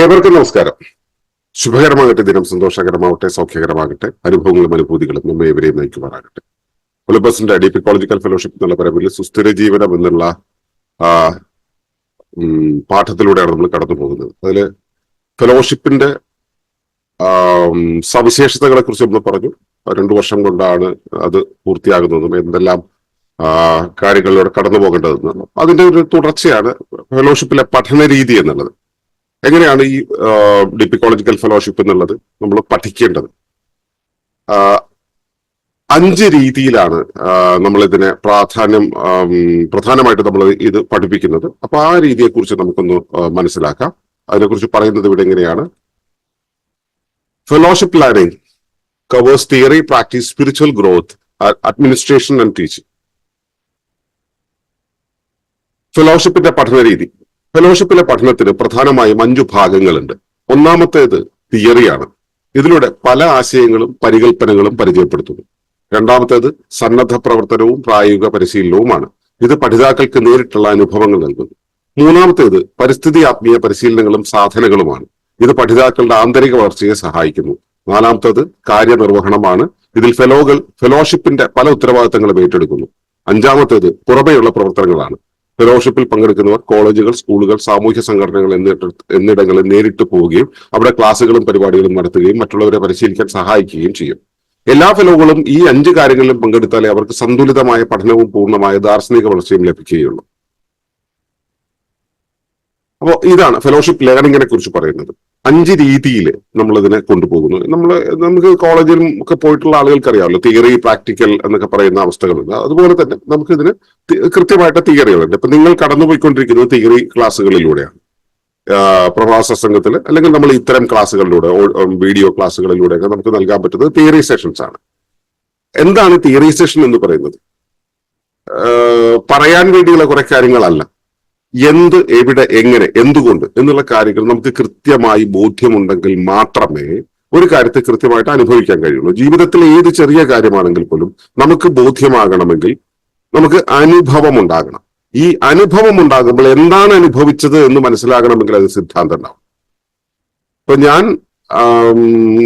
ഏവർക്കും നമസ്കാരം. ശുഭകരമാകട്ടെ ദിനം സന്തോഷകരമാവട്ടെ സൗഖ്യകരമാകട്ടെ അനുഭവങ്ങളും അനുഭൂതികളും നമ്മെ ഏവരെയും നയിക്കുമാറാകട്ടെ. ഒളിമ്പസിന്റെ ഡിപ്പിക്കോളജിക്കൽ ഫെലോഷിപ്പ് എന്നുള്ള പരമ്പിൽ സുസ്ഥിര ജീവനം എന്നുള്ള പാഠത്തിലൂടെയാണ് നമ്മൾ കടന്നു പോകുന്നത്. അതിൽ ഫെലോഷിപ്പിന്റെ സവിശേഷതകളെ കുറിച്ച് നമ്മൾ പറഞ്ഞു. രണ്ടു വർഷം കൊണ്ടാണ് അത് പൂർത്തിയാകുന്നതും എന്തെല്ലാം കാര്യങ്ങളിലൂടെ കടന്നു പോകേണ്ടതെന്ന് അതിന്റെ ഒരു തുടർച്ചയാണ് ഫെലോഷിപ്പിലെ പഠന രീതി എന്നുള്ളത്. എങ്ങനെയാണ് ഈ ഡിപ്പിക്കോളജിക്കൽ ഫെലോഷിപ്പ് എന്നുള്ളത് നമ്മൾ പഠിക്കേണ്ടത്? അഞ്ച് രീതിയിലാണ് നമ്മളിതിനെ പ്രാധാന്യം പ്രധാനമായിട്ട് നമ്മൾ ഇത് പഠിപ്പിക്കുന്നത്. അപ്പൊ ആ രീതിയെക്കുറിച്ച് നമുക്കൊന്ന് മനസ്സിലാക്കാം. അതിനെക്കുറിച്ച് പറയുന്നത് ഇവിടെ എങ്ങനെയാണ്? Fellowship learning covers theory practice spiritual growth administration and teaching ഫെലോഷിപ്പിന്റെ പഠന രീതി ഫെലോഷിപ്പിലെ പഠനത്തിന് പ്രധാനമായും അഞ്ചു ഭാഗങ്ങളുണ്ട്. ഒന്നാമത്തേത് തിയറിയാണ്. ഇതിലൂടെ പല ആശയങ്ങളും പരികൽപ്പനകളും പരിചയപ്പെടുത്തുന്നു. രണ്ടാമത്തേത് സന്നദ്ധ പ്രവർത്തനവും പ്രായോഗിക പരിശീലനവുമാണ്. ഇത് പഠിതാക്കൾക്ക് നേരിട്ടുള്ള അനുഭവങ്ങൾ നൽകുന്നു. മൂന്നാമത്തേത് പരിസ്ഥിതി ആത്മീയ പരിശീലനങ്ങളും സാധനങ്ങളുമാണ്. ഇത് പഠിതാക്കളുടെ ആന്തരിക വളർച്ചയെ സഹായിക്കുന്നു. നാലാമത്തേത് കാര്യനിർവഹണമാണ്. ഇതിൽ ഫെലോകൾ ഫെലോഷിപ്പിന്റെ പല ഉത്തരവാദിത്തങ്ങളും ഏറ്റെടുക്കുന്നു. അഞ്ചാമത്തേത് പുറമെയുള്ള പ്രവർത്തനങ്ങളാണ്. ഫെലോഷിപ്പിൽ പങ്കെടുക്കുന്നവർ കോളേജുകൾ സ്കൂളുകൾ സാമൂഹ്യ സംഘടനകൾ എന്നിടങ്ങളിൽ നേരിട്ട് പോവുകയും അവിടെ ക്ലാസുകളും പരിപാടികളും നടത്തുകയും മറ്റുള്ളവരെ പരിശീലിക്കാൻ സഹായിക്കുകയും ചെയ്യും. എല്ലാ ഫെലോകളും ഈ അഞ്ച് കാര്യങ്ങളിലും പങ്കെടുത്താലേ അവർക്ക് സന്തുലിതമായ പഠനവും പൂർണമായ ദാർശനിക വളർച്ചയും ലഭിക്കുകയുള്ളൂ. അപ്പോൾ ഇതാണ് ഫെലോഷിപ്പ് ലേണിങ്ങിനെ കുറിച്ച് പറയുന്നത്. അഞ്ച് രീതിയിൽ നമ്മൾ ഇതിനെ കൊണ്ടുപോകുന്നു. നമ്മൾ നമുക്ക് കോളേജിലും ഒക്കെ പോയിട്ടുള്ള ആളുകൾക്ക് അറിയാമല്ലോ തിയറി പ്രാക്ടിക്കൽ എന്നൊക്കെ പറയുന്ന അവസ്ഥകളുണ്ട്. അതുപോലെ തന്നെ നമുക്ക് ഇതിന് തി- കൃത്യമായിട്ട് തിയറികളുണ്ട്. ഇപ്പൊ നിങ്ങൾ കടന്നുപോയിക്കൊണ്ടിരിക്കുന്നത് തിയറി ക്ലാസ്സുകളിലൂടെയാണ്. പ്രവാസ സംഘത്തിൽ അല്ലെങ്കിൽ നമ്മൾ ഇത്തരം ക്ലാസ്സുകളിലൂടെ വീഡിയോ വീഡിയോ ക്ലാസ്സുകളിലൂടെയൊക്കെ നമുക്ക് നൽകാൻ പറ്റുന്നത് തിയറി സെഷൻസ് ആണ്. എന്താണ് തിയറി സെഷൻ എന്ന് പറയുന്നത്? പറയാൻ വേണ്ടിയുള്ള കുറെ കാര്യങ്ങളല്ല. എന്ത് എവിടെ എങ്ങനെ എന്തുകൊണ്ട് എന്നുള്ള കാര്യങ്ങൾ നമുക്ക് കൃത്യമായി ബോധ്യമുണ്ടെങ്കിൽ മാത്രമേ ഒരു കാര്യത്തെ കൃത്യമായിട്ട് അനുഭവിക്കാൻ കഴിയുള്ളൂ. ജീവിതത്തിൽ ഏത് ചെറിയ കാര്യമാണെങ്കിൽ പോലും നമുക്ക് ബോധ്യമാകണമെങ്കിൽ നമുക്ക് അനുഭവം ഉണ്ടാകണം ഈ അനുഭവം ഉണ്ടാകുമ്പോൾ എന്താണ് അനുഭവിച്ചത് എന്ന് മനസ്സിലാകണമെങ്കിൽ അത് സിദ്ധാന്തം ഉണ്ടാവും ഇപ്പൊ ഞാൻ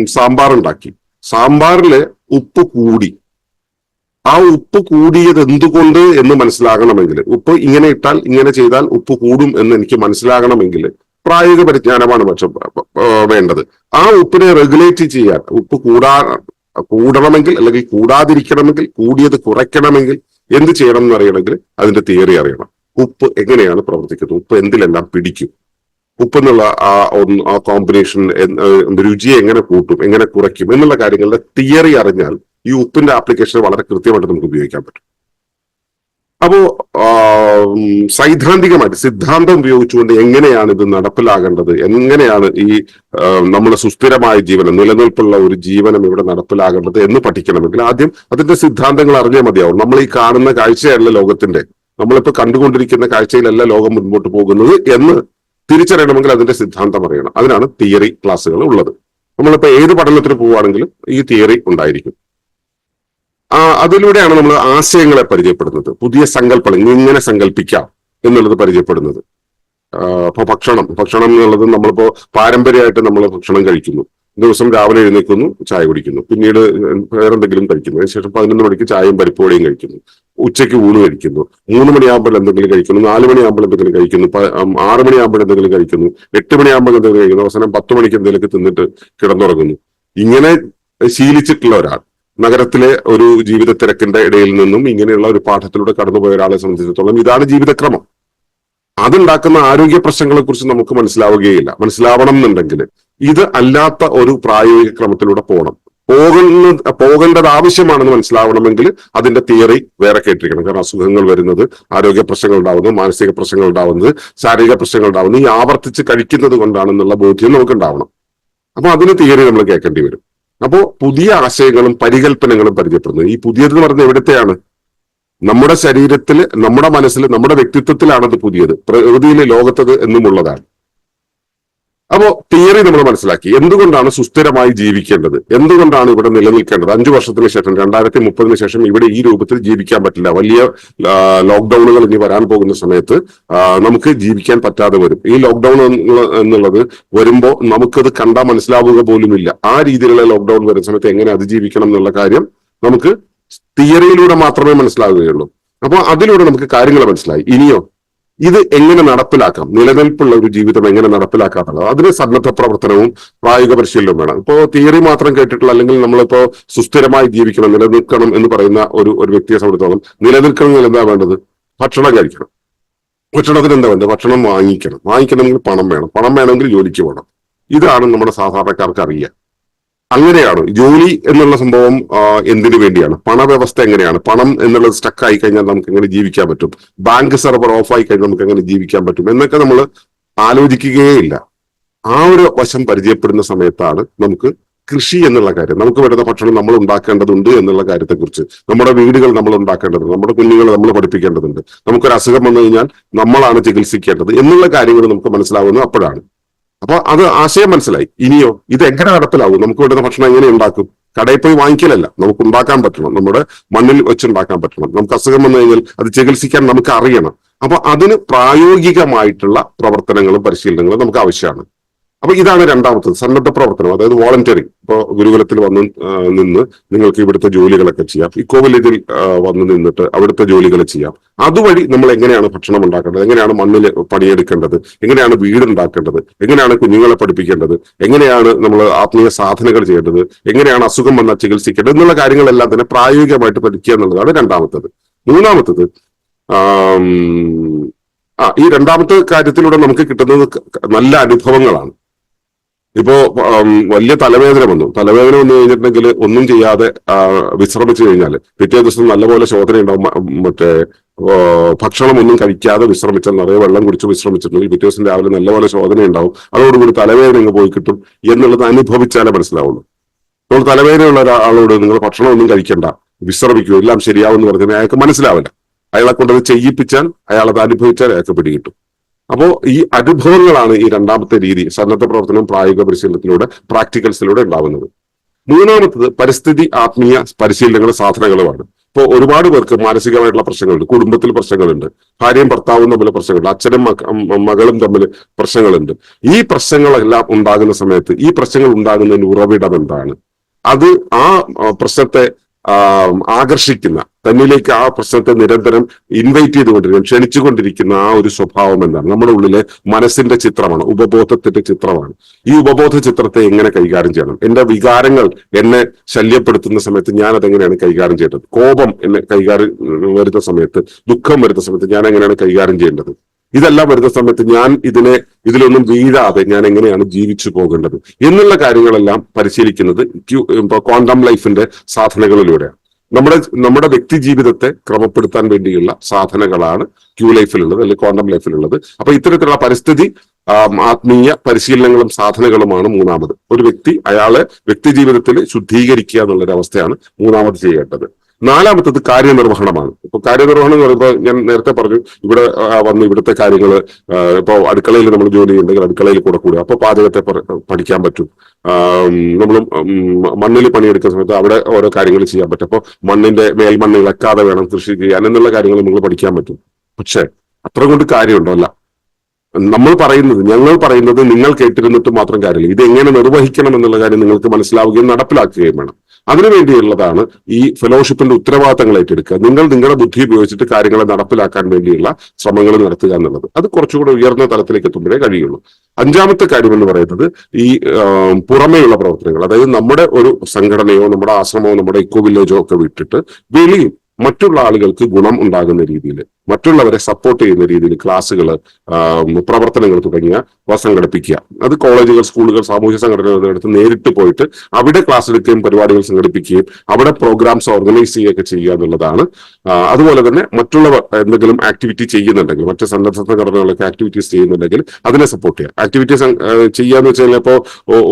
സാമ്പാർ ഉണ്ടാക്കി സാമ്പാറിൽ ഉപ്പ് കൂടി ആ ഉപ്പ് കൂടിയത് എന്തുകൊണ്ട് എന്ന് മനസ്സിലാകണമെങ്കിൽ ഉപ്പ് ഇങ്ങനെ ഇട്ടാൽ ഇങ്ങനെ ചെയ്താൽ ഉപ്പ് കൂടും എന്ന് എനിക്ക് മനസ്സിലാകണമെങ്കിൽ പ്രായോഗിക പരിജ്ഞാനമാണ് പക്ഷെ വേണ്ടത്. ആ ഉപ്പിനെ റെഗുലേറ്റ് ചെയ്യാൻ ഉപ്പ് കൂടാ കൂടണമെങ്കിൽ അല്ലെങ്കിൽ കൂടാതിരിക്കണമെങ്കിൽ കൂടിയത് കുറയ്ക്കണമെങ്കിൽ എന്ത് ചെയ്യണം എന്ന് അറിയണമെങ്കിൽ അതിന്റെ തിയറി അറിയണം. ഉപ്പ് എങ്ങനെയാണ് പ്രവർത്തിക്കുന്നത്? ഉപ്പ് എന്തിലെല്ലാം പിടിക്കും? ഉപ്പ് എന്നുള്ള ആ ഒന്ന് ആ കോമ്പിനേഷൻ രുചിയെ എങ്ങനെ കൂട്ടും എങ്ങനെ കുറയ്ക്കും എന്നുള്ള കാര്യങ്ങളുടെ തിയറി അറിഞ്ഞാൽ ഈ ഉപ്പിന്റെ ആപ്ലിക്കേഷൻ വളരെ കൃത്യമായിട്ട് നമുക്ക് ഉപയോഗിക്കാൻ പറ്റും. അപ്പോ സൈദ്ധാന്തികമായിട്ട് സിദ്ധാന്തം ഉപയോഗിച്ചുകൊണ്ട് എങ്ങനെയാണ് ഇത് നടപ്പിലാകേണ്ടത് എങ്ങനെയാണ് ഈ നമ്മുടെ സുസ്ഥിരമായ ജീവനം നിലനിൽപ്പുള്ള ഒരു ജീവനം ഇവിടെ നടപ്പിലാകേണ്ടത് എന്ന് പഠിക്കണമെങ്കിൽ ആദ്യം അതിന്റെ സിദ്ധാന്തങ്ങൾ അറിഞ്ഞാൽ മതിയാവും. നമ്മൾ ഈ കാണുന്ന കാഴ്ചയല്ല ലോകത്തിന്റെ. നമ്മളിപ്പോ കണ്ടുകൊണ്ടിരിക്കുന്ന കാഴ്ചയിലല്ല ലോകം മുൻപോട്ട് പോകുന്നത് എന്ന് തിരിച്ചറിയണമെങ്കിൽ അതിന്റെ സിദ്ധാന്തം അറിയണം. അതിനാണ് തിയറി ക്ലാസ്സുകൾ ഉള്ളത്. നമ്മളിപ്പോ ഏത് പഠനത്തിന് പോവുകയാണെങ്കിലും ഈ തിയറി ഉണ്ടായിരിക്കും. അതിലൂടെയാണ് നമ്മൾ ആശയങ്ങളെ പരിചയപ്പെടുന്നത്. പുതിയ സങ്കല്പങ്ങൾ ഇങ്ങനെ സങ്കല്പിക്കാം എന്നുള്ളത് പരിചയപ്പെടുന്നത്. അപ്പൊ ഭക്ഷണം ഭക്ഷണം എന്നുള്ളത് നമ്മളിപ്പോ പാരമ്പര്യമായിട്ട് നമ്മൾ ഭക്ഷണം കഴിക്കുന്നു. ദിവസം രാവിലെ എഴുന്നേൽക്കുന്നു ചായ കുടിക്കുന്നു. പിന്നീട് വേറെന്തെങ്കിലും കഴിക്കുന്നു. അതിനുശേഷം പതിനൊന്ന് മണിക്ക് ചായയും പരിപ്പുവടിയും കഴിക്കുന്നു. ഉച്ചയ്ക്ക് ഊണ് കഴിക്കുന്നു. മൂന്ന് മണിയാകുമ്പോൾ എന്തെങ്കിലും കഴിക്കുന്നു. നാല് മണിയാകുമ്പോൾ എന്തെങ്കിലും കഴിക്കുന്നു. ആറ് മണിയാകുമ്പോൾ എന്തെങ്കിലും കഴിക്കുന്നു. എട്ട് മണിയാകുമ്പോൾ എന്തെങ്കിലും കഴിക്കുന്നു. അവസാനം പത്ത് മണിക്ക് എന്തെങ്കിലുമൊക്കെ തിന്നിട്ട് കിടന്നുറങ്ങുന്നു. ഇങ്ങനെ ശീലിച്ചിട്ടുള്ള ഒരാൾ നഗരത്തിലെ ഒരു ജീവിത തിരക്കിന്റെ ഇടയിൽ നിന്നും ഇങ്ങനെയുള്ള ഒരു പാഠത്തിലൂടെ കടന്നുപോയ ഒരാളെ സംബന്ധിച്ചിടത്തോളം ഇതാണ് ജീവിതക്രമം. അതുണ്ടാക്കുന്ന ആരോഗ്യ പ്രശ്നങ്ങളെ കുറിച്ച് നമുക്ക് മനസ്സിലാവുകയില്ല. മനസ്സിലാവണം എന്നുണ്ടെങ്കിൽ ഇത് അല്ലാത്ത ഒരു പ്രായോഗിക ക്രമത്തിലൂടെ പോകണം. പോകുന്ന പോകേണ്ടത് ആവശ്യമാണെന്ന് മനസ്സിലാവണമെങ്കിൽ അതിന്റെ തിയറി വേറെ കേട്ടിരിക്കണം. കാരണം അസുഖങ്ങൾ വരുന്നത് ആരോഗ്യ പ്രശ്നങ്ങൾ ഉണ്ടാവുന്നത് മാനസിക പ്രശ്നങ്ങൾ ഉണ്ടാവുന്നത് ശാരീരിക പ്രശ്നങ്ങൾ ഉണ്ടാവുന്നത് ഈ ആവർത്തിച്ച് കഴിക്കുന്നത് കൊണ്ടാണെന്നുള്ള ബോധ്യം നമുക്ക് ഉണ്ടാവണം അപ്പൊ അതിന് തിയറി നമ്മൾ കേൾക്കേണ്ടി വരും. അപ്പോ പുതിയ ആശയങ്ങളും പരികല്പനകളും പരിചയപ്പെടുന്നത് ഈ പുതിയത് എന്ന് പറഞ്ഞ എവിടത്തെയാണ്? നമ്മുടെ ശരീരത്തിൽ നമ്മുടെ മനസ്സിൽ നമ്മുടെ വ്യക്തിത്വത്തിലാണത് പുതിയത്. പ്രകൃതിയിലെ ലോകത്തത് എന്നുമുള്ളതാണ്. അപ്പോ തിയറി നമ്മൾ മനസ്സിലാക്കി. എന്തുകൊണ്ടാണ് സുസ്ഥിരമായി ജീവിക്കേണ്ടത്? എന്തുകൊണ്ടാണ് ഇവിടെ നിലനിൽക്കേണ്ടത്? അഞ്ചു വർഷത്തിന് ശേഷം രണ്ടായിരത്തി മുപ്പതിന് ശേഷം ഇവിടെ ഈ രൂപത്തിൽ ജീവിക്കാൻ പറ്റില്ല. വലിയ ലോക്ക്ഡൌണുകൾ ഇനി വരാൻ പോകുന്ന സമയത്ത് നമുക്ക് ജീവിക്കാൻ പറ്റാതെ വരും. ഈ ലോക്ക്ഡൌൺ എന്നുള്ളത് വരുമ്പോൾ നമുക്കത് കണ്ടാൽ മനസ്സിലാവുക പോലുമില്ല. ആ രീതിയിലുള്ള ലോക്ക്ഡൌൺ വരുന്ന സമയത്ത് എങ്ങനെ അതിജീവിക്കണം എന്നുള്ള കാര്യം നമുക്ക് തിയറിയിലൂടെ മാത്രമേ മനസ്സിലാവുകയുള്ളൂ. അപ്പോൾ അതിലൂടെ നമുക്ക് കാര്യങ്ങൾ മനസ്സിലായി. ഇനിയോ ഇത് എങ്ങനെ നടപ്പിലാക്കാം? നിലനിൽപ്പുള്ള ഒരു ജീവിതം എങ്ങനെ നടപ്പിലാക്കാം എന്നുള്ളത്. അതിന് സന്നദ്ധ പ്രവർത്തനവും പ്രായോഗിക പരിശീലനവും വേണം. ഇപ്പോൾ തിയറി മാത്രം കേട്ടിട്ടുള്ള അല്ലെങ്കിൽ നമ്മളിപ്പോ സുസ്ഥിരമായി ജീവിക്കണം നിലനിൽക്കണം എന്ന് പറയുന്ന ഒരു ഒരു വ്യക്തിയെ സംബന്ധിച്ചോളം നിലനിൽക്കണമെങ്കിൽ എന്താ വേണ്ടത്? ഭക്ഷണം കഴിക്കണം. ഭക്ഷണത്തിന് എന്താ വേണ്ടത്? ഭക്ഷണം വാങ്ങിക്കണം. വാങ്ങിക്കണമെങ്കിൽ പണം വേണം. പണം വേണമെങ്കിൽ ജോലിക്ക് പോകണം. ഇതാണ് നമ്മുടെ സാധാരണക്കാർക്ക് അറിയുക അങ്ങനെയാണ്. ജോലി എന്നുള്ള സംഭവം എന്തിനു വേണ്ടിയാണ്? പണവ്യവസ്ഥ എങ്ങനെയാണ്? പണം എന്നുള്ളത് സ്റ്റക്ക് ആയി കഴിഞ്ഞാൽ നമുക്ക് എങ്ങനെ ജീവിക്കാൻ പറ്റും? ബാങ്ക് സെർവർ ഓഫ് ആയി കഴിഞ്ഞാൽ നമുക്ക് എങ്ങനെ ജീവിക്കാൻ പറ്റും? എന്നൊക്കെ നമ്മൾ ആലോചിക്കുകയില്ല ആ ഒരു വശം പരിചയപ്പെടുന്ന സമയത്താണ് നമുക്ക് കൃഷി എന്നുള്ള കാര്യം നമുക്ക് വരുന്ന ഭക്ഷണം നമ്മൾ ഉണ്ടാക്കേണ്ടതുണ്ട് എന്നുള്ള കാര്യത്തെക്കുറിച്ച്. നമ്മുടെ വീടുകൾ നമ്മൾ ഉണ്ടാക്കേണ്ടതുണ്ട് നമ്മുടെ കുഞ്ഞുങ്ങളെ നമ്മൾ പഠിപ്പിക്കേണ്ടതുണ്ട്. നമുക്കൊരു അസുഖം വന്നു കഴിഞ്ഞാൽ നമ്മളാണ് ചികിത്സിക്കേണ്ടത് എന്നുള്ള കാര്യങ്ങൾ നമുക്ക് മനസ്സിലാവുന്നത് അപ്പോഴാണ്. അപ്പൊ അത് ആശയം മനസ്സിലായി. ഇനിയോ ഇത് എങ്ങനെ നടപ്പിലാവും നമുക്ക് വേണ്ടുന്ന ഭക്ഷണം എങ്ങനെ ഉണ്ടാക്കും? കടയിൽ പോയി വാങ്ങിക്കലല്ല. നമുക്ക് ഉണ്ടാക്കാൻ പറ്റണം. നമ്മുടെ മണ്ണിൽ വെച്ചുണ്ടാക്കാൻ പറ്റണം. നമുക്ക് അസുഖം വന്നു കഴിഞ്ഞാൽ അത് ചികിത്സിക്കാൻ നമുക്ക് അറിയണം. അപ്പൊ അതിന് പ്രായോഗികമായിട്ടുള്ള പ്രവർത്തനങ്ങളും പരിശീലനങ്ങളും നമുക്ക് ആവശ്യമാണ്. അപ്പൊ ഇതാണ് രണ്ടാമത്തത് സന്നദ്ധ പ്രവർത്തനം അതായത് വോളണ്ടിയറിങ് ഇപ്പോ ഗുരുകുലത്തിൽ വന്ന് നിന്ന് നിങ്ങൾക്ക് ഇവിടുത്തെ ജോലികളൊക്കെ ചെയ്യാം. ഇക്കോ വില്ലേജിൽ വന്ന് നിന്നിട്ട് അവിടുത്തെ ജോലികൾ ചെയ്യാം. അതുവഴി നമ്മൾ എങ്ങനെയാണ് ഭക്ഷണം ഉണ്ടാക്കേണ്ടത്? എങ്ങനെയാണ് മണ്ണിൽ പണിയെടുക്കേണ്ടത്? എങ്ങനെയാണ് വീട് ഉണ്ടാക്കേണ്ടത് എങ്ങനെയാണ് കുഞ്ഞുങ്ങളെ പഠിപ്പിക്കേണ്ടത്? എങ്ങനെയാണ് നമ്മൾ ആത്മീയ സാധനകൾ ചെയ്യേണ്ടത്? എങ്ങനെയാണ് അസുഖം വന്നാൽ ചികിത്സിക്കേണ്ടത്? എന്നുള്ള കാര്യങ്ങളെല്ലാം തന്നെ പ്രായോഗികമായിട്ട് പഠിക്കുക എന്നുള്ളതാണ് രണ്ടാമത്തത്. മൂന്നാമത്തത് ആ ഈ രണ്ടാമത്തെ കാര്യത്തിലൂടെ നമുക്ക് കിട്ടുന്നത് നല്ല അനുഭവങ്ങളാണ്. ഇപ്പോ വലിയ തലവേദന വന്നു. തലവേദന വന്നു കഴിഞ്ഞിട്ടുണ്ടെങ്കിൽ ഒന്നും ചെയ്യാതെ വിശ്രമിച്ചു കഴിഞ്ഞാൽ പിറ്റേ ദിവസം നല്ലപോലെ ശോധന ഉണ്ടാവും മറ്റേ ഭക്ഷണം ഭക്ഷണമൊന്നും കഴിക്കാതെ വിശ്രമിച്ചാൽ നിറയെ വെള്ളം കുടിച്ച് വിശ്രമിച്ചിട്ടുണ്ടെങ്കിൽ പിറ്റേ ദിവസം രാവിലെ നല്ലപോലെ ശോധന ഉണ്ടാവും അതോടുകൂടി തലവേദന ഇങ്ങ് പോയി കിട്ടും എന്നുള്ളത് അനുഭവിച്ചാലേ മനസ്സിലാവുള്ളൂ. അപ്പോൾ തലവേദനയുള്ള ഒരാളോട് നിങ്ങൾ ഭക്ഷണം ഒന്നും കഴിക്കണ്ട വിശ്രമിക്കൂ എല്ലാം ശരിയാവും എന്ന് പറഞ്ഞാൽ അയാൾക്ക് മനസ്സിലാവില്ല. അയാളെ കൊണ്ടത് ചെയ്യിപ്പിച്ചാൽ അയാളത് അനുഭവിച്ചാൽ അയാൾക്ക് പിടികിട്ടും. അപ്പോ ഈ അനുഭവങ്ങളാണ് ഈ രണ്ടാമത്തെ രീതി സന്നദ്ധ പ്രവർത്തനം പ്രായോഗിക പരിശീലനത്തിലൂടെ പ്രാക്ടിക്കൽസിലൂടെ ഉണ്ടാവുന്നത്. മൂന്നാമത്തത് പരിസ്ഥിതി ആത്മീയ പരിശീലനങ്ങളും സാധനങ്ങളുമാണ്. ഇപ്പോൾ ഒരുപാട് പേർക്ക് മാനസികമായിട്ടുള്ള പ്രശ്നങ്ങളുണ്ട് കുടുംബത്തിൽ പ്രശ്നങ്ങളുണ്ട് ഭാര്യയും ഭർത്താവും തമ്മിൽ പ്രശ്നങ്ങളുണ്ട് അച്ഛനും മകളും തമ്മിൽ പ്രശ്നങ്ങളുണ്ട്. ഈ പ്രശ്നങ്ങളെല്ലാം ഉണ്ടാകുന്ന സമയത്ത് ഈ പ്രശ്നങ്ങൾ ഉണ്ടാകുന്നതിന് ഉറവിടം എന്താണ്? അത് ആ, പ്രശ്നത്തെ ആകർഷിക്കുന്ന തന്നിലേക്ക് ആ പ്രശ്നത്തെ നിരന്തരം ഇൻവൈറ്റ് ചെയ്തുകൊണ്ടിരിക്കും ക്ഷണിച്ചുകൊണ്ടിരിക്കുന്ന ആ ഒരു സ്വഭാവം എന്താണ്? നമ്മുടെ ഉള്ളിലെ മനസ്സിന്റെ ചിത്രമാണ് ഉപബോധത്തിന്റെ ചിത്രമാണ്. ഈ ഉപബോധ ചിത്രത്തെ എങ്ങനെ കൈകാര്യം ചെയ്യണം? എന്റെ വികാരങ്ങൾ എന്നെ ശല്യപ്പെടുത്തുന്ന സമയത്ത് ഞാൻ അതെങ്ങനെയാണ് കൈകാര്യം ചെയ്യേണ്ടത്? കോപം എന്നെ കൈകാര്യം വരുന്ന സമയത്ത് ദുഃഖം വരുന്ന സമയത്ത് ഞാൻ എങ്ങനെയാണ് കൈകാര്യം ചെയ്യേണ്ടത്? ഇതെല്ലാം വരുന്ന സമയത്ത് ഞാൻ ഇതിനെ ഇതിലൊന്നും വീഴാതെ ഞാൻ എങ്ങനെയാണ് ജീവിച്ചു പോകേണ്ടത്? എന്നുള്ള കാര്യങ്ങളെല്ലാം പരിശീലിക്കുന്നത് ക്വാണ്ടം ലൈഫിന്റെ സാധനങ്ങളിലൂടെയാണ്. നമ്മുടെ നമ്മുടെ വ്യക്തി ജീവിതത്തെ ക്രമപ്പെടുത്താൻ വേണ്ടിയുള്ള സാധനങ്ങളാണ് ക്യൂ ലൈഫിലുള്ളത് അല്ലെങ്കിൽ ക്വാണ്ടം ലൈഫിലുള്ളത്. അപ്പൊ ഇത്തരത്തിലുള്ള പരിസ്ഥിതി ആത്മീയ പരിശീലനങ്ങളും സാധനങ്ങളുമാണ് മൂന്നാമത്. ഒരു വ്യക്തി അയാളെ വ്യക്തി ജീവിതത്തിൽ ശുദ്ധീകരിക്കുക എന്നുള്ളൊരവസ്ഥയാണ് മൂന്നാമത് ചെയ്യേണ്ടത്. നാലാമത്തത് കാര്യനിർവഹണമാണ്. ഇപ്പൊ കാര്യനിർവഹണം എന്ന് പറയുമ്പോൾ ഞാൻ നേരത്തെ പറഞ്ഞു ഇവിടെ വന്ന് ഇവിടുത്തെ കാര്യങ്ങൾ ഇപ്പൊ അടുക്കളയിൽ നമ്മൾ ജോലി ചെയ്യുന്നുണ്ടെങ്കിൽ അടുക്കളയിൽ കൂടെ കൂടുക. അപ്പൊ പാചകത്തെ പഠിക്കാൻ പറ്റും. നമ്മൾ മണ്ണിൽ പണിയെടുക്കുന്ന സമയത്ത് അവിടെ ഓരോ കാര്യങ്ങൾ ചെയ്യാൻ പറ്റും. അപ്പൊ മണ്ണിന്റെ മേൽമണ്ണ് ഇളക്കാതെ വേണം കൃഷി ചെയ്യാൻ എന്നുള്ള കാര്യങ്ങൾ നമ്മൾ പഠിക്കാൻ പറ്റും. പക്ഷേ അത്ര കൊണ്ട് കാര്യമുണ്ടോ? അല്ല. നമ്മൾ പറയുന്നത് ഞങ്ങൾ പറയുന്നത് നിങ്ങൾ കേട്ടിരുന്നിട്ട് മാത്രം കാര്യമില്ല. ഇത് എങ്ങനെ നിർവഹിക്കണം എന്നുള്ള കാര്യം നിങ്ങൾക്ക് മനസ്സിലാവുകയും നടപ്പിലാക്കുകയും വേണം. അതിനുവേണ്ടിയുള്ളതാണ് ഈ ഫെലോഷിപ്പിന്റെ ഉത്തരവാദിത്തങ്ങൾ ഏറ്റെടുക്കുക. നിങ്ങൾ നിങ്ങളുടെ ബുദ്ധി ഉപയോഗിച്ചിട്ട് കാര്യങ്ങളെ നടപ്പിലാക്കാൻ വേണ്ടിയുള്ള ശ്രമങ്ങൾ നടത്തുക എന്നുള്ളത്. അത് കുറച്ചുകൂടെ ഉയർന്ന തലത്തിലേക്ക് എത്തുമ്പോഴേ കഴിയുള്ളൂ. അഞ്ചാമത്തെ കാര്യം എന്ന് പറയുന്നത് ഈ പുറമേയുള്ള പ്രവർത്തനങ്ങൾ. അതായത് നമ്മുടെ ഒരു സംഘടനയോ നമ്മുടെ ആശ്രമമോ നമ്മുടെ ഇക്കോ വില്ലേജോ ഒക്കെ വിട്ടിട്ട് വെളിയിൽ മറ്റുള്ള ആളുകൾക്ക് ഗുണം ഉണ്ടാകുന്ന രീതിയിൽ മറ്റുള്ളവരെ സപ്പോർട്ട് ചെയ്യുന്ന രീതിയിൽ ക്ലാസ്സുകൾ പ്രവർത്തനങ്ങൾ തുടങ്ങിയ സംഘടിപ്പിക്കുക. അത് കോളേജുകൾ സ്കൂളുകൾ സാമൂഹ്യ സംഘടനകളുടെ അടുത്ത് നേരിട്ട് പോയിട്ട് അവിടെ ക്ലാസ് എടുക്കുകയും പരിപാടികൾ സംഘടിപ്പിക്കുകയും അവിടെ പ്രോഗ്രാംസ് ഓർഗനൈസ് ചെയ്യുകയൊക്കെ ചെയ്യുക എന്നുള്ളതാണ്. അതുപോലെ തന്നെ മറ്റുള്ളവർ എന്തെങ്കിലും ആക്ടിവിറ്റി ചെയ്യുന്നുണ്ടെങ്കിൽ മറ്റ് സന്നദ്ധ സംഘടനകളൊക്കെ ആക്ടിവിറ്റീസ് ചെയ്യുന്നുണ്ടെങ്കിൽ അതിനെ സപ്പോർട്ട് ചെയ്യുക. ആക്ടിവിറ്റീസ് ചെയ്യാന്ന് വെച്ച് കഴിഞ്ഞാൽ ഇപ്പോൾ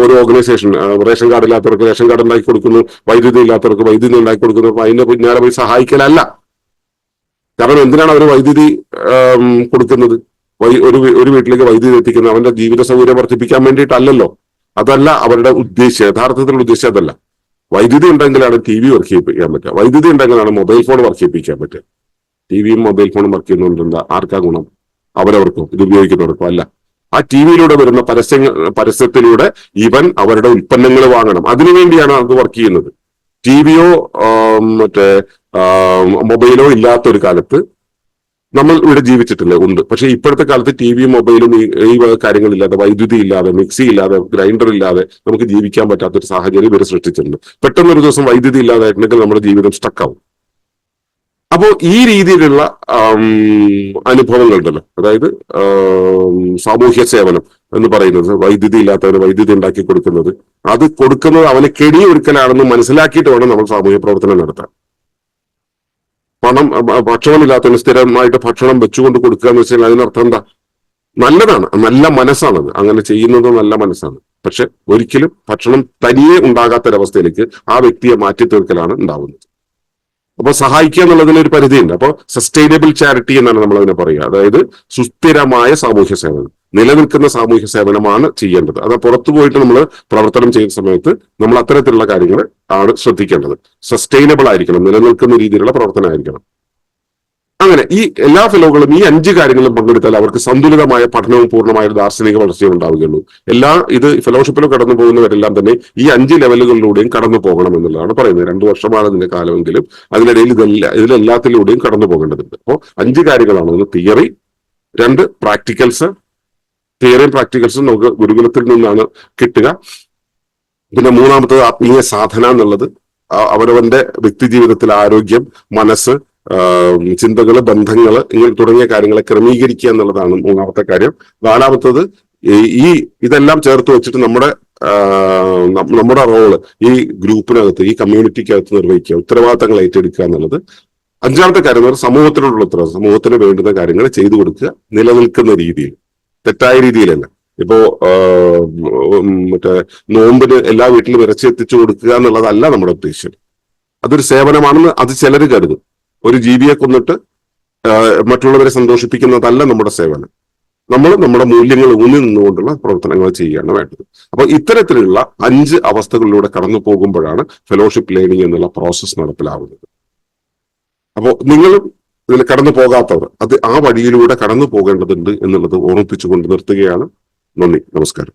ഒരു ഓർഗനൈസേഷൻ റേഷൻ കാർഡ് ഇല്ലാത്തവർക്ക് റേഷൻ കാർഡ് ഉണ്ടാക്കി കൊടുക്കുന്നു വൈദ്യുതി ഇല്ലാത്തവർക്ക് വൈദ്യുതി ഉണ്ടാക്കി കൊടുക്കുന്നു അതിന്റെ പിന്നാലെ പോയി സഹായിക്കലല്ല. കാരണം എന്തിനാണ് അവർ വൈദ്യുതി കൊടുക്കുന്നത്? ഒരു ഒരു വീട്ടിലേക്ക് വൈദ്യുതി എത്തിക്കുന്നത് അവന്റെ ജീവിത സൗകര്യം വർദ്ധിപ്പിക്കാൻ വേണ്ടിയിട്ടല്ലല്ലോ. അതല്ല അവരുടെ ഉദ്ദേശം യഥാർത്ഥത്തിലുള്ള ഉദ്ദേശം അതല്ല. വൈദ്യുതി ഉണ്ടെങ്കിലാണ് ടി വി വർക്ക് ചെയ്യിപ്പിക്കാൻ പറ്റുക. വൈദ്യുതി ഉണ്ടെങ്കിലാണ് മൊബൈൽ ഫോൺ വർക്ക് ചെയ്യിപ്പിക്കാൻ പറ്റുക. ടി വിയും മൊബൈൽ ഫോണും വർക്ക് ചെയ്യുന്നതുകൊണ്ട് എന്താ ആർക്കാ ഗുണം? അവരവർക്കും. ഇത് ഉപയോഗിക്കുന്നവർക്കും അല്ല. ആ ടി വിയിലൂടെ വരുന്ന പരസ്യങ്ങൾ പരസ്യത്തിലൂടെ ഇവൻ അവരുടെ ഉൽപ്പന്നങ്ങൾ വാങ്ങണം. അതിനുവേണ്ടിയാണ് അത് വർക്ക് ചെയ്യുന്നത്. ടി വിയോ മറ്റേ മൊബൈലോ ഇല്ലാത്ത ഒരു കാലത്ത് നമ്മൾ ഇവിടെ ജീവിച്ചിട്ടില്ല ഉണ്ട്. പക്ഷെ ഇപ്പോഴത്തെ കാലത്ത് ടി വിയും മൊബൈലും ഈ കാര്യങ്ങളില്ലാതെ വൈദ്യുതി ഇല്ലാതെ മിക്സി ഇല്ലാതെ ഗ്രൈൻഡർ ഇല്ലാതെ നമുക്ക് ജീവിക്കാൻ പറ്റാത്ത ഒരു സാഹചര്യം ഇവർ സൃഷ്ടിച്ചിട്ടുണ്ട്. പെട്ടെന്ന് ഒരു ദിവസം വൈദ്യുതി ഇല്ലാതായിട്ടുണ്ടെങ്കിൽ നമ്മുടെ ജീവിതം സ്റ്റക്കാവും അപ്പോൾ ഈ രീതിയിലുള്ള അനുഭവങ്ങളുണ്ടല്ലോ. അതായത് സാമൂഹ്യ സേവനം എന്ന് പറയുന്നത് വൈദ്യുതി ഇല്ലാത്തവന് വൈദ്യുതി ഉണ്ടാക്കി കൊടുക്കുന്നത് അത് കൊടുക്കുന്നത് അവനെ കെടിയൊരുക്കലാണെന്ന് മനസ്സിലാക്കിയിട്ട് വേണം നമ്മൾ സാമൂഹ്യ പ്രവർത്തനം നടത്താൻ. പണം ഭക്ഷണമില്ലാത്തവന് സ്ഥിരമായിട്ട് ഭക്ഷണം വെച്ചുകൊണ്ട് കൊടുക്കുക എന്ന് വെച്ചാൽ അതിനർത്ഥം എന്താ? നല്ലതാണ് നല്ല മനസ്സാണത്. അങ്ങനെ ചെയ്യുന്നത് നല്ല മനസ്സാണ്. പക്ഷെ ഒരിക്കലും ഭക്ഷണം തനിയെ ഉണ്ടാകാത്തൊരവസ്ഥയിലേക്ക് ആ വ്യക്തിയെ മാറ്റി തീർക്കലാണ് ഉണ്ടാവുന്നത്. അപ്പൊ സഹായിക്കുക എന്നുള്ളതിന് ഒരു പരിധിയുണ്ട്. അപ്പോൾ സസ്റ്റൈനബിൾ ചാരിറ്റി എന്നാണ് നമ്മൾ അതിനെ പറയുക. അതായത് സുസ്ഥിരമായ സാമൂഹ്യ സേവനം. നിലനിൽക്കുന്ന സാമൂഹ്യ സേവനമാണ് ചെയ്യേണ്ടത്. അത് പുറത്തു പോയിട്ട് നമ്മൾ പ്രവർത്തനം ചെയ്യുന്ന സമയത്ത് നമ്മൾ അത്തരത്തിലുള്ള കാര്യങ്ങൾ ആണ് ശ്രദ്ധിക്കേണ്ടത്. സസ്റ്റൈനബിൾ ആയിരിക്കണം. നിലനിൽക്കുന്ന രീതിയിലുള്ള പ്രവർത്തനമായിരിക്കണം അങ്ങനെ ഈ എല്ലാ ഫെലോകളും ഈ അഞ്ച് കാര്യങ്ങളും പങ്കെടുത്താൽ അവർക്ക് സന്തുലിതമായ പഠനവും പൂർണമായ ഒരു ദാർശനിക വളർച്ചയും ഉണ്ടാവുകയുള്ളൂ. എല്ലാ ഇത് ഫെലോഷിപ്പിലും കടന്നു പോകുന്നവരെല്ലാം തന്നെ ഈ അഞ്ച് ലെവലുകളിലൂടെയും കടന്നു പോകണം എന്നുള്ളതാണ് പറയുന്നത്. രണ്ടു വർഷമാണ് ഇതിന്റെ കാലമെങ്കിലും അതിനിടയിൽ ഇതെല്ലാം ഇതിലെല്ലാത്തിലൂടെയും കടന്നു പോകേണ്ടതുണ്ട്. അപ്പോൾ അഞ്ച് കാര്യങ്ങളാണ്. ഒന്ന് തിയറി രണ്ട് പ്രാക്ടിക്കൽസ് തിയറിയും പ്രാക്ടിക്കൽസും നമുക്ക് ഗുരുകുലത്തിൽ നിന്നാണ് കിട്ടുക. പിന്നെ മൂന്നാമത്തത് ആത്മീയ സാധന എന്നുള്ളത്. അവരവന്റെ വ്യക്തി ജീവിതത്തിൽ ആരോഗ്യം മനസ്സ് ചിന്തകൾ ബന്ധങ്ങൾ ഇങ്ങനെ തുടങ്ങിയ കാര്യങ്ങളെ ക്രമീകരിക്കുക എന്നുള്ളതാണ് മൂന്നാമത്തെ കാര്യം. നാലാമത്തത് ഈ- ഇതെല്ലാം ചേർത്ത് വെച്ചിട്ട് നമ്മുടെ നമ്മുടെ റോൾ ഈ ഗ്രൂപ്പിനകത്ത് ഈ കമ്മ്യൂണിറ്റിക്കകത്ത് നിർവഹിക്കുക ഉത്തരവാദിത്തങ്ങൾ ഏറ്റെടുക്കുക എന്നുള്ളത്. അഞ്ചാമത്തെ കാര്യം എന്ന് പറഞ്ഞാൽ സമൂഹത്തിനോടുള്ള ഉത്തരവാദിത്തം സമൂഹത്തിന് വേണ്ടുന്ന കാര്യങ്ങൾ ചെയ്തു കൊടുക്കുക നിലനിൽക്കുന്ന രീതിയിൽ. തെറ്റായ രീതിയിലല്ല. ഇപ്പോ മറ്റേ നോമ്പിന് എല്ലാ വീട്ടിലും ഇറച്ചി എത്തിച്ചു കൊടുക്കുക എന്നുള്ളതല്ല നമ്മുടെ ഉദ്ദേശം. അതൊരു സേവനമാണെന്ന് അത് ചിലർ കരുതും. ഒരു ജീവിയെ കൊന്നിട്ട് മറ്റുള്ളവരെ സന്തോഷിപ്പിക്കുന്നതല്ല നമ്മുടെ സേവനം. നമ്മൾ നമ്മുടെ മൂല്യങ്ങൾ ഊന്നി നിന്നുകൊണ്ടുള്ള പ്രവർത്തനങ്ങൾ ചെയ്യുകയാണ് വേണ്ടത്. അപ്പൊ ഇത്തരത്തിലുള്ള അഞ്ച് അവസ്ഥകളിലൂടെ കടന്നു പോകുമ്പോഴാണ് ഫെലോഷിപ്പ് ലേണിംഗ് എന്നുള്ള പ്രോസസ്സ് നടപ്പിലാവുന്നത്. അപ്പോൾ നിങ്ങളും ഇതിൽ കടന്നു പോകാത്തവർ അത് ആ വഴിയിലൂടെ കടന്നു പോകേണ്ടതുണ്ട് എന്നുള്ളത് ഓർമ്മിപ്പിച്ചുകൊണ്ട് നിർത്തുകയാണ്. നന്ദി നമസ്കാരം.